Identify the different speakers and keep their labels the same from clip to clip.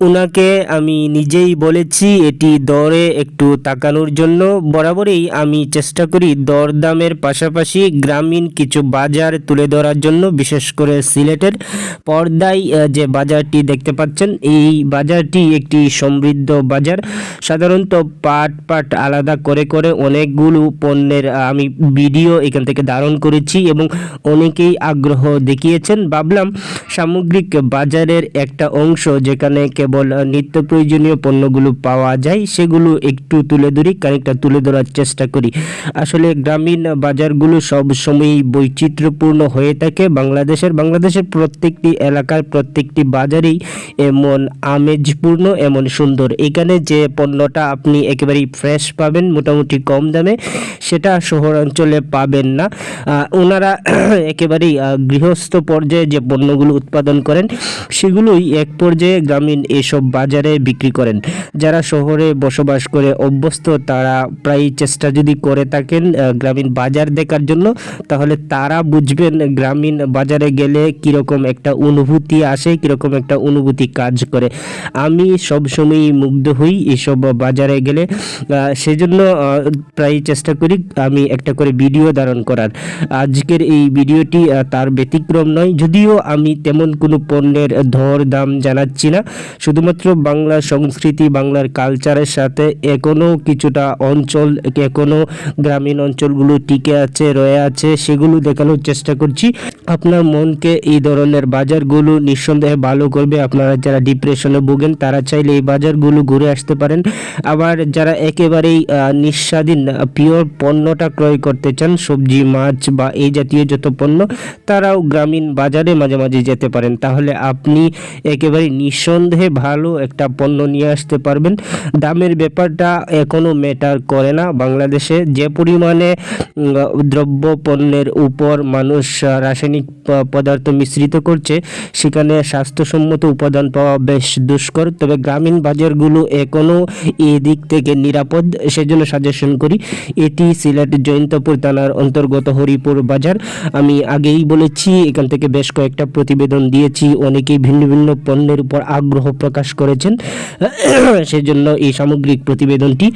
Speaker 1: উনাকে আমি নিজেই বলেছি, এটি দরে একটু তাকানোর জন্য। বরাবরই আমি চেষ্টা করি দরদামের পাশাপাশি গ্রামীণ কিছু বাজার তুলে ধরার জন্য, বিশেষ করে সিলেটের পর্দায় যে বাজারটি দেখতে পাচ্ছেন, এই বাজারটি একটি সমৃদ্ধ বাজার। সাধারণত পাট পাট আলাদা করে করে অনেকগুলো পণ্যের আমি ভিডিও এখান থেকে ধারণ করেছি এবং অনেকেই আগ্রহ দেখিয়েছেন। ভাবলাম সামগ্রিক বাজারের একটা অংশ যেখানে কেবল নিত্য প্রয়োজনীয় পণ্যগুলো পাওয়া যায়, সেগুলো একটু তুলে ধরি, খানিকটা তুলে ধরার চেষ্টা করি। আসলে গ্রামীণ বাজারগুলো সব সময়ই বৈচিত্র্যপূর্ণ হয়ে থাকে। বাংলাদেশের বাংলাদেশের প্রত্যেকটি এলাকার প্রত্যেকটি বাজারেই এমন আমেজপূর্ণ, এমন সুন্দর। এখানে যে পণ্যটা আপনি একেবারেই ফ্রেশ পাবেন, মোটামুটি কম দামে, সেটা শহরাঞ্চলে পাবেন না। ওনারা একেবারেই গৃহস্থ পর্যায়ে যে পণ্যগুলো উৎপাদন করেন, সেগুলোই এক পর্যায়ে গ্রামীণ এসব বাজারে বিক্রি করেন। যারা শহরে বসবাস করে অভ্যস্ত, তারা প্রায় চেষ্টা যদি করে থাকেন গ্রামীণ বাজার দেখার জন্য, তাহলে তারা বুঝবেন গ্রামীণ বাজারে গেলে কীরকম একটা অনুভূতি আসে, কীরকম একটা অনুভূতি কাজ করে। আমি সবসময়ই মুগ্ধ হই এসব বাজারে গেলে। সেজন্য প্রায় চেষ্টা করি আমি একটা করে ভিডিও ধারণ করার। আজকের এই ভিডিওটি তার ব্যতিক্রম নয়, যদিও আমি তেমন কোনো পণ্যের ধর দাম জানাচ্ছি না। শুধুমাত্র বাংলার সংস্কৃতি, বাংলার কালচারের সাথে এখনও কিছুটা অঞ্চল এখনও গ্রামীণ অঞ্চলগুলো টিকে আছে, রয়ে আছে, সেগুলো দেখানোর চেষ্টা করছি। আপনার মনকে এই ধরনের বাজারগুলো নিঃসন্দেহে ভালো করবে। আপনারা যারা ডিপ্রেশনে ভোগেন, তারা চাইলে এই বাজারগুলো ঘুরে আসতে পারেন। আবার যারা একেবারেই নিঃস্বাধীন পিওর পণ্যটা ক্রয় করতে চান, সবজি, মাছ বা এই জাতীয় যত পণ্য, তারাও গ্রামীণ বাজারে মাঝে মাঝে যেতে পারেন। তাহলে আপনি একেবারে নিঃসন্দেহে ভালো একটা পণ্য নিয়ে আসতে পারবেন। দামের ব্যাপারটা এখনও ম্যাটার করে না। বাংলাদেশে যে পরিমাণে দ্রব্য পণ্যের উপর মানুষ রাসায়নিক পদার্থ মিশ্রিত করছে, সেখানে স্বাস্থ্যসম্মত উপাদান পাওয়া বেশ দুষ্কর। তবে গ্রামীণ বাজারগুলো এখনও এই দিক থেকে নিরাপদ, সেজন্য সাজেশন করি, এটি সিলেট জয়ন্তপুর থানার অন্তর্গত হরিপুর বাজার। আমি আগেই বলেছি, এখান থেকে বেশ কয়েকটা প্রতিবেদন দিয়েছি। অনেকেই ভিন্ন ভিন্ন পণ্যের উপর আগ্রহ প্রকাশ করেছেন। সেজন্য এই সামগ্রিক প্রতিবেদনটি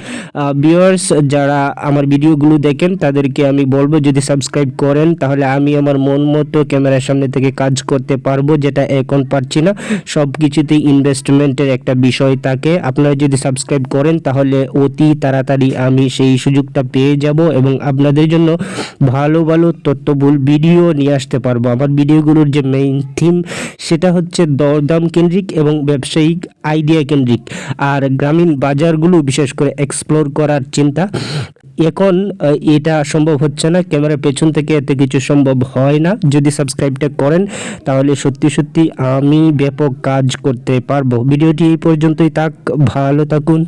Speaker 1: ভিউয়ার্স যারা আমার ভিডিওগুলো দেখেন, তাদেরকে আমি বলব যদি সাবস্ক্রাইব করেন, তাহলে আমি আমার মন মতো ক্যামেরার সামনে থেকে কাজ করতে পারব, যেটা এখন পারছি না। সব কিছুতেই ইনভেস্টমেন্টের একটা বিষয় থাকে। আপনারা যদি সাবস্ক্রাইব করেন, তাহলে অতি তাড়াতাড়ি আমি সেই সুযোগটা পেয়ে যাব এবং আপনাদের জন্য ভালো ভালো তথ্যবহুল ভিডিও নিয়ে আসতে পারব। আমার ভিডিওগুলোর যে মেইন থিম সেটা হচ্ছে দরদাম কেন্দ্রিক এবং ব্যবসায়িক আইডিয়া কেন্দ্রিক। আর গ্রামীণ বাজারগুলো বিশেষ করে এক্সপ্লোর করার চিন্তা। এখন এটা সম্ভব হচ্ছে না, ক্যামেরার পেছন থেকে এতে কিছু সম্ভব হয় না। যদি সাবস্ক্রাইবটা করেন, তাহলে সত্যি সত্যি আমি ব্যাপক কাজ করতে পারব। ভিডিওটি এই পর্যন্তই থাক, ভালো থাকুন।